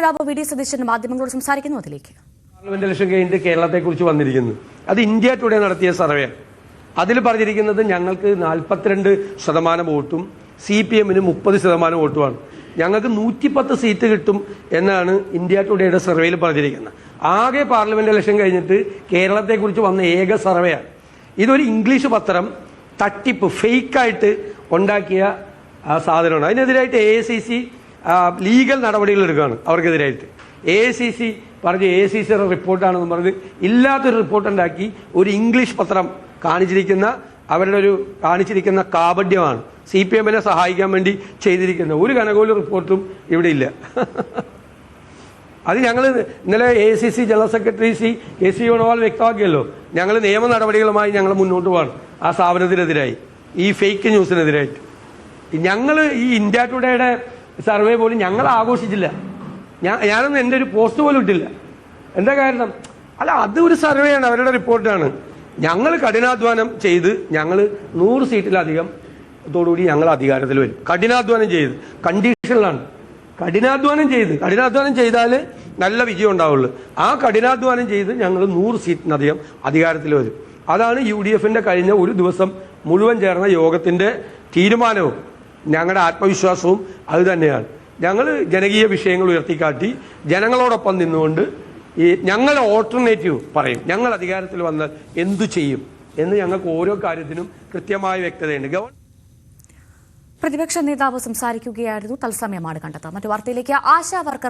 നേതാവ് V D Satheesan മാധ്യമങ്ങളോട് സംസാരിക്കുന്നു. അതിലേക്ക്. പാർലമെന്റ് കഴിഞ്ഞിട്ട് കേരളത്തെക്കുറിച്ച് വന്നിരിക്കുന്നു. അത് ഇന്ത്യ ടുഡേ നടത്തിയ സർവേ. അതിൽ പറഞ്ഞിരിക്കുന്നത് ഞങ്ങൾക്ക് നാൽപ്പത്തിരണ്ട് ശതമാനം വോട്ടും സി പി എമ്മിന് മുപ്പത് ശതമാനം വോട്ടുമാണ്. ഞങ്ങൾക്ക് നൂറ്റിപ്പത്ത് സീറ്റ് കിട്ടും എന്നാണ് ഇന്ത്യ ടുഡേയുടെ സർവേയിൽ പറഞ്ഞിരിക്കുന്നത്. ആകെ പാർലമെന്റ് ഇലക്ഷൻ കഴിഞ്ഞിട്ട് കേരളത്തെക്കുറിച്ച് വന്ന ഏക സർവേയാണ്. ഇതൊരു ഇംഗ്ലീഷ് പത്രം തട്ടിപ്പ് ഫേക്കായിട്ട് ഉണ്ടാക്കിയ സാധനമാണ്. അതിനെതിരായിട്ട് A I C C legal നടപടികൾ എടുക്കുകയാണ് അവർക്കെതിരായിട്ട്. എ സി സി പറഞ്ഞ് എ സി സിയുടെ റിപ്പോർട്ടാണെന്ന് പറഞ്ഞ് ഇല്ലാത്തൊരു റിപ്പോർട്ട് ഉണ്ടാക്കി ഒരു ഇംഗ്ലീഷ് പത്രം കാണിച്ചിരിക്കുന്ന അവരുടെ ഒരു കാണിച്ചിരിക്കുന്ന കാപഡ്യമാണ് സി പി എമ്മിനെ സഹായിക്കാൻ വേണ്ടി ചെയ്തിരിക്കുന്ന. ഒരു കനകോല റിപ്പോർട്ടും ഇവിടെ ഇല്ല. അത് ഞങ്ങൾ ഇന്നലെ A C C general secretary C K C Venugopal വ്യക്തമാക്കിയല്ലോ. ഞങ്ങൾ നിയമ നടപടികളുമായി ഞങ്ങൾ മുന്നോട്ട് പോകണം ആ സ്ഥാപനത്തിനെതിരായി. ഈ ഫേക്ക് ന്യൂസിനെതിരായിട്ട് ഞങ്ങൾ ഈ ഇന്ത്യ ടുഡേയുടെ സർവേ പോലും ഞങ്ങൾ ആഘോഷിച്ചില്ല. ഞാൻ ഞാനൊന്നും എന്റെ ഒരു പോസ്റ്റ് പോലും ഇട്ടില്ല. എന്താ കാരണം? അല്ല അത് ഒരു സർവേയാണ് അവരുടെ റിപ്പോർട്ടാണ്. ഞങ്ങൾ കഠിനാധ്വാനം ചെയ്ത് ഞങ്ങൾ നൂറ് സീറ്റിലധികം ത്തോടുകൂടി ഞങ്ങൾ അധികാരത്തിൽ വരും. കഠിനാധ്വാനം ചെയ്ത് കണ്ടീഷനിലാണ്. കഠിനാധ്വാനം ചെയ്ത് കഠിനാധ്വാനം ചെയ്താൽ നല്ല വിജയം ഉണ്ടാവുള്ളൂ. ആ കഠിനാധ്വാനം ചെയ്ത് ഞങ്ങൾ നൂറ് സീറ്റിനധികം അധികാരത്തിൽ വരും. അതാണ് യു ഡി എഫിന്റെ കഴിഞ്ഞ ഒരു ദിവസം മുഴുവൻ ചേർന്ന യോഗത്തിന്റെ തീരുമാനവും. ഞങ്ങളുടെ ആത്മവിശ്വാസവും അത് തന്നെയാണ്. ഞങ്ങൾ ജനകീയ വിഷയങ്ങൾ ഉയർത്തിക്കാട്ടി ജനങ്ങളോടൊപ്പം നിന്നുകൊണ്ട് ഈ ഞങ്ങളുടെ ഓൾട്ടർനേറ്റീവ് പറയും. ഞങ്ങൾ അധികാരത്തിൽ വന്നാൽ എന്തു ചെയ്യും എന്ന് ഞങ്ങൾക്ക് ഓരോ കാര്യത്തിനും കൃത്യമായ വ്യക്തതയുണ്ട്. ഗവൺ പ്രതിപക്ഷ നേതാവ് സംസാരിക്കുകയായിരുന്നു. തത്സമയമാണ് കണ്ടത് മറ്റു വാർത്തയിലേക്ക് ആശാ വർക്കർ